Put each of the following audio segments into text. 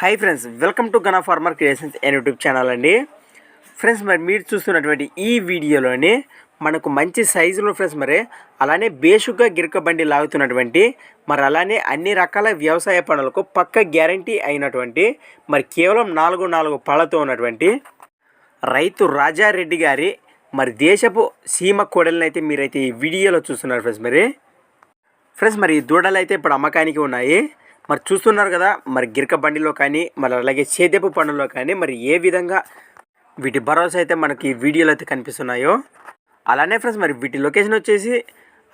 Hi friends welcome to Gana farmer creations and YouTube channel అండి. Friends మరి మీరు చూస్తున్నటువంటి ఈ వీడియోలోని మనకు మంచి సైజులో ఫ్రెండ్స్ మరి అలానే బేషుగ్గా గిరక బండి లాగుతున్నటువంటి మరి అలానే అన్ని రకాల వ్యవసాయ పనులకు పక్క గ్యారంటీ అయినటువంటి మరి కేవలం నాలుగు నాలుగు పళ్ళతో ఉన్నటువంటి రైతు రాజారెడ్డి గారి మరి దేశపు సీమ కోడలనైతే అయితే మీరైతే ఈ వీడియోలో చూస్తున్నారు ఫ్రెండ్స్ మరి. ఫ్రెండ్స్ మరి ఈ దూడలు అయితే ఇప్పుడు అమ్మకానికి ఉన్నాయి. మరి చూస్తున్నారు కదా మరి గిరక బండిలో కానీ మరి అలాగే సేదెపు పండులో కానీ మరి ఏ విధంగా వీటి భరోసా అయితే మనకి ఈ వీడియోలో అయితే కనిపిస్తున్నాయో అలానే ఫ్రెండ్స్ మరి వీటి లొకేషన్ వచ్చేసి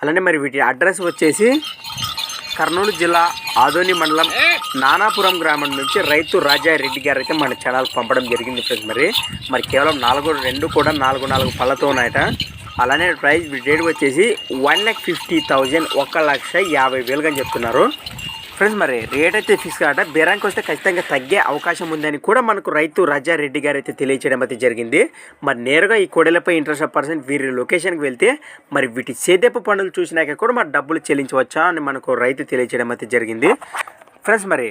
అలానే మరి వీటి అడ్రస్ వచ్చేసి కర్నూలు జిల్లా ఆదోని మండలం నానాపురం గ్రామం నుంచి రైతు రాజా రెడ్డి గారు అయితే మన ఛానల్ పంపడం జరిగింది ఫ్రెండ్స్ మరి. మరి కేవలం నాలుగు రెండు కూడా నాలుగు నాలుగు పళ్ళతో ఉన్నాయట. అలానే ప్రైస్ రేట్ వచ్చేసి వన్ ల్యాక్ ఫిఫ్టీ థౌజండ్ ఒక లక్ష యాభై వేలుగా చెప్తున్నారు. ఫ్రెండ్స్ మరి రేట్ అయితే ఫిక్స్ కాట బేరానికి వస్తే ఖచ్చితంగా తగ్గే అవకాశం ఉందని కూడా మనకు రైతు రాజారెడ్డి గారు అయితే తెలియచేయడం అయితే జరిగింది. మరి నేరుగా ఈ కొడలపై ఇంట్రెస్ట్ పర్సన్ వీరి లొకేషన్కి వెళ్తే మరి వీటి సేదెపు పనులు చూసినాక కూడా మరి డబ్బులు చెల్లించవచ్చా అని మనకు రైతు తెలియచేయడం అయితే జరిగింది. ఫ్రెండ్స్ మరి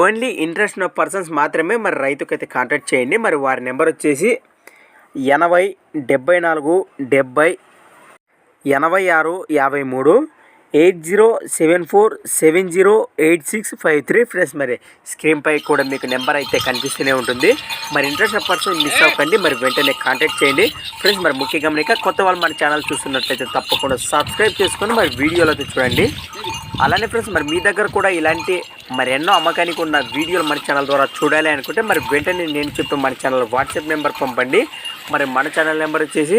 ఓన్లీ ఇంట్రెస్ట్ ఉన్న పర్సన్స్ మాత్రమే మరి రైతుకైతే కాంటాక్ట్ చేయండి. మరి వారి నెంబర్ వచ్చేసి ఎనభై డెబ్బై నాలుగు డెబ్బై ఎనభై ఆరు యాభై మూడు eight zero seven four seven zero eight six five three friends మరి స్క్రీన్పై కూడా మీకు నెంబర్ అయితే కనిపిస్తూనే ఉంటుంది. మరి ఇంట్రెస్ట్ పర్సన్ మిస్ అవ్వకండి మరి వెంటనే కాంటాక్ట్ చేయండి. ఫ్రెండ్స్ మరి ముఖ్య గమనిక కొత్త వాళ్ళు మన ఛానల్ చూస్తున్నట్లయితే తప్పకుండా సబ్స్క్రైబ్ చేసుకొని మరి వీడియోలో అయితే చూడండి. అలానే ఫ్రెండ్స్ మరి మీ దగ్గర కూడా ఇలాంటి మరి ఎన్నో అమ్మకానికి ఉన్న వీడియోలు మన ఛానల్ ద్వారా చూడాలి అనుకుంటే మరి వెంటనే నేను చెప్పిన మన ఛానల్ వాట్సాప్ నెంబర్ పంపండి. మరి మన ఛానల్ నెంబర్ వచ్చేసి